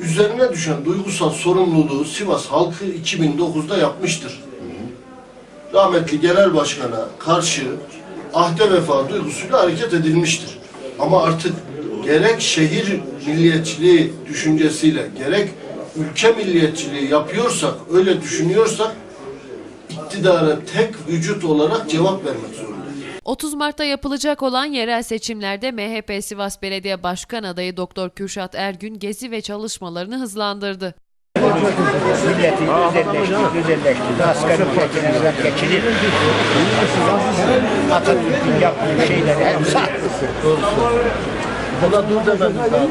üzerine düşen duygusal sorumluluğu Sivas halkı 2009'da yapmıştır. Rahmetli genel başkana karşı ahde vefa duygusuyla hareket edilmiştir. Ama artık gerek şehir milliyetçiliği düşüncesiyle gerek ülke milliyetçiliği yapıyorsak, öyle düşünüyorsak iktidara tek vücut olarak cevap vermek zorundayız. 30 Mart'ta yapılacak olan yerel seçimlerde MHP Sivas Belediye Başkan adayı Doktor Kürşat Ergün gezi ve çalışmalarını hızlandırdı. Milleti güzelleşti, güzelleşti. Asgari ücretine zam geçilir. Atatürk'ün yaptığı şeyleri hep sattı. Buna dur dememiz lazım.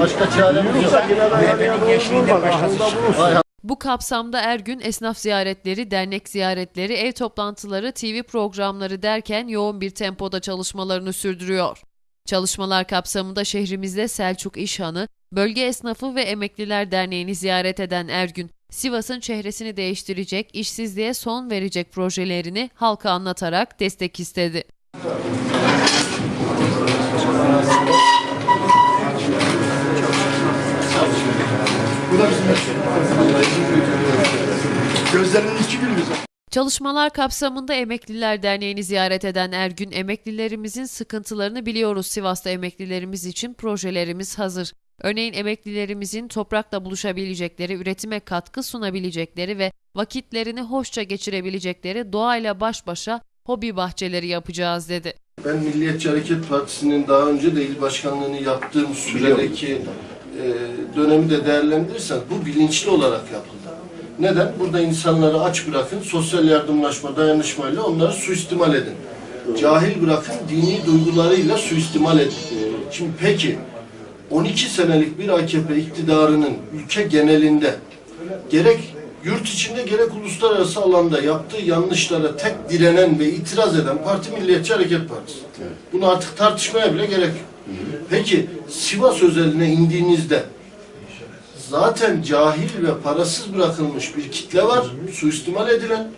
Başka çaremiz yok. MHP'nin gençliğinde başladı. Bu kapsamda Ergün esnaf ziyaretleri, dernek ziyaretleri, ev toplantıları, TV programları derken yoğun bir tempoda çalışmalarını sürdürüyor. Çalışmalar kapsamında şehrimizde Selçuk İşhan'ı, Bölge Esnafı ve Emekliler Derneği'ni ziyaret eden Ergün, Sivas'ın çehresini değiştirecek, işsizliğe son verecek projelerini halka anlatarak destek istedi. Gözlerinin içi gülüyor. Çalışmalar kapsamında Emekliler Derneği'ni ziyaret eden Ergün, emeklilerimizin sıkıntılarını biliyoruz. Sivas'ta emeklilerimiz için projelerimiz hazır. Örneğin emeklilerimizin toprakla buluşabilecekleri, üretime katkı sunabilecekleri ve vakitlerini hoşça geçirebilecekleri doğayla baş başa hobi bahçeleri yapacağız dedi. Ben Milliyetçi Hareket Partisi'nin daha önce de il başkanlığını yaptığım süredeki e, dönemi de değerlendirirseniz bu bilinçli olarak yapıldı. Neden? Burada insanları aç bırakın, sosyal yardımlaşma, dayanışmayla onları suistimal edin. Cahil bırakın, dini duygularıyla suistimal edin. Şimdi peki, 12 senelik bir AKP iktidarının ülke genelinde gerek yurt içinde gerek uluslararası alanda yaptığı yanlışlara tek direnen ve itiraz eden parti Milliyetçi Hareket Partisi. Bunu artık tartışmaya bile gerek yok. Peki Sivas özeline indiğinizde zaten cahil ve parasız bırakılmış bir kitle var, suistimal edilen.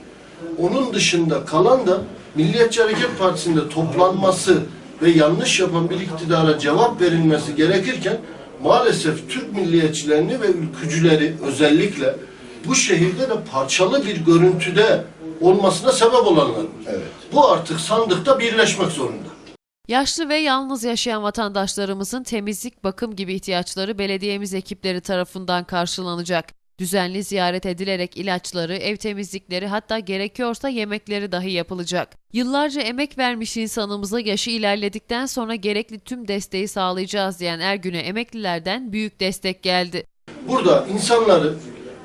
Onun dışında kalan da Milliyetçi Hareket Partisi'nde toplanması ve yanlış yapan bir iktidara cevap verilmesi gerekirken maalesef Türk milliyetçilerini ve ülkücüleri özellikle bu şehirde de parçalı bir görüntüde olmasına sebep olanlar var. Bu artık sandıkta birleşmek zorunda. Yaşlı ve yalnız yaşayan vatandaşlarımızın temizlik, bakım gibi ihtiyaçları belediyemiz ekipleri tarafından karşılanacak. Düzenli ziyaret edilerek ilaçları, ev temizlikleri hatta gerekiyorsa yemekleri dahi yapılacak. Yıllarca emek vermiş insanımıza yaşı ilerledikten sonra gerekli tüm desteği sağlayacağız diyen Ergün'e emeklilerden büyük destek geldi. Burada insanları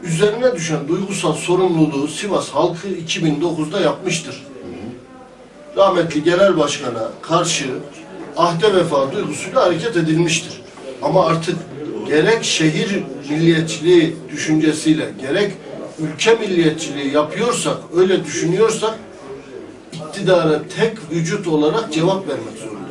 üzerine düşen duygusal sorumluluğu Sivas halkı 2009'da yapmıştır. Rahmetli genel başkana karşı ahde vefa duygusuyla hareket edilmiştir. Ama artık gerek şehir milliyetçiliği düşüncesiyle gerek ülke milliyetçiliği yapıyorsak, öyle düşünüyorsak iktidara tek vücut olarak cevap vermek zorundayız.